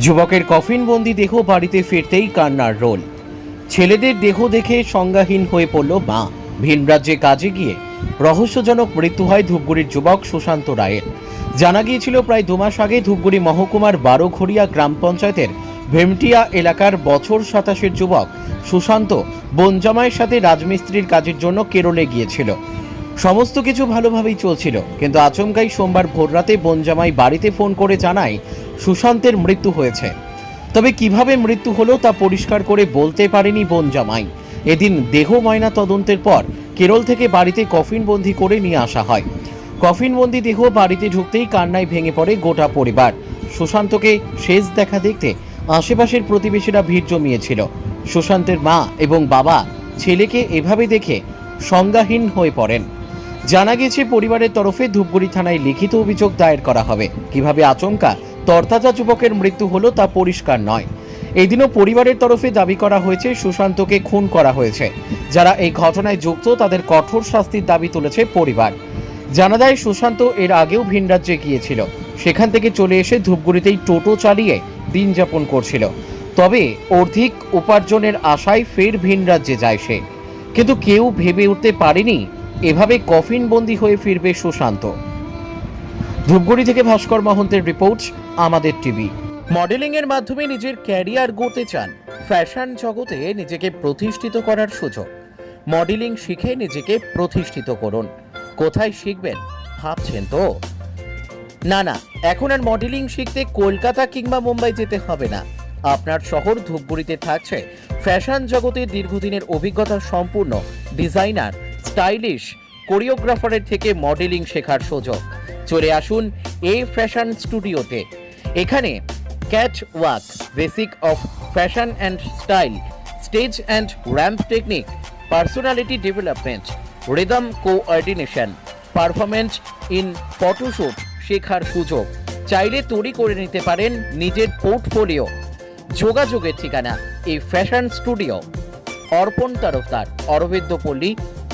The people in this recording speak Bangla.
যুবকের কফিনবন্দি দেহ বাড়িতে ফিরতেই কান্নার রোল। ছেলেদের দেহ দেখে সংজ্ঞাহীন হয়ে পড়ল মা। ভিন রাজ্যে কাজে গিয়ে রহস্যজনক মৃত্যু হয় ধূপগুড়ির যুবক সুশান্ত রায়ের। জানা গিয়েছিল, প্রায় দু মাস আগে ধূপগুড়ি মহকুমার বারোঘড়িয়া গ্রাম পঞ্চায়েতের ভেমটিয়া এলাকার বছর সাতাশের যুবক সুশান্ত বনজামাইয়ের সাথে রাজমিস্ত্রির কাজের জন্য কেরলে গিয়েছিল। সমস্ত কিছু ভালোভাবেই চলছিল, কিন্তু আচমকাই সোমবার ভোররাতে বনজামাই বাড়িতে ফোন করে জানায় সুশান্তের মৃত্যু হয়েছে। তবে কীভাবে মৃত্যু হলো তা পরিষ্কার করে বলতে পারেনি বনজামাই। এদিন দেহ ময়না তদন্তের পর কেরল থেকে বাড়িতে কফিনবন্দি করে নিয়ে আসা হয়। কফিনবন্দি দেহ বাড়িতে ঢুকতেই কান্নায় ভেঙে পড়ে গোটা পরিবার। সুশান্তকে শেষ দেখা দেখতে আশেপাশের প্রতিবেশীরা ভিড় জমিয়েছিল। সুশান্তের মা এবং বাবা ছেলেকে এভাবে দেখে সংজ্ঞাহীন হয়ে পড়েন। জানা গেছে পরিবারের তরফে ধূপগুড়ি থানায় লিখিত অভিযোগ দায়ের করা হবে। কীভাবে আচমকা, তরতাজা যুবকের মৃত্যু হলো তা পরিষ্কার নয়। এদিনও পরিবারের তরফে দাবি করা হয়েছে, সুশান্তকে খুন করা হয়েছে। যারা এই ঘটনায় যুক্ত, তাদের কঠোর শাস্তির দাবি তুলেছে পরিবার। জানা যায়, সুশান্ত এর আগেও ভিন রাজ্যে গিয়েছিল। সেখান থেকে চলে এসে ধূপগুড়িতেই টোটো চালিয়ে দিন যাপন করছিল। তবে অর্ধিক উপার্জনের আশায় ফের ভিন রাজ্যে যায় সে। কিন্তু কেউ ভেবে উঠতে পারেনি এভাবে কফিনবন্দি হয়ে ফিরবে সুশান্ত। ধূপগুড়ি থেকে ভাস্কর মহন্তের রিপোর্ট, আমাদের টিভি। মডেলিং এর মাধ্যমে নিজের ক্যারিয়ার গড়তে চান। ফ্যাশন জগতে নিজেকে প্রতিষ্ঠিত করার সুযোগ। মডেলিং শিখে নিজেকে প্রতিষ্ঠিত করুন। কোথায় শিখবেন, ভাবছেন তো? না না, এখন আর মডেলিং শিখতে কলকাতা কিংবা মুম্বাই যেতে হবে না। আপনার শহর ধূপগুড়িতে থাকছে। ফ্যাশন জগতে দীর্ঘদিনের অভিজ্ঞতা সম্পূর্ণ। ডিজাইনার স্টাইলিশ কোরিওগ্রাফারের থেকে মডেলিং শেখার সুযোগ। চলে আসুন এই ফ্যাশন স্টুডিওতে। এখানে catwalk, basic of fashion and style, stage and ramp technique, personality development, rhythm coordination performance in photoshoot শেখার সুযোগ। চাইলে তৈরি করে নিতে পারেন নিজের পোর্টফোলিও। যোগাযোগের ঠিকানা এই ফ্যাশন স্টুডিও। অর্পণ তরফদার অরবিন্দ পল্লী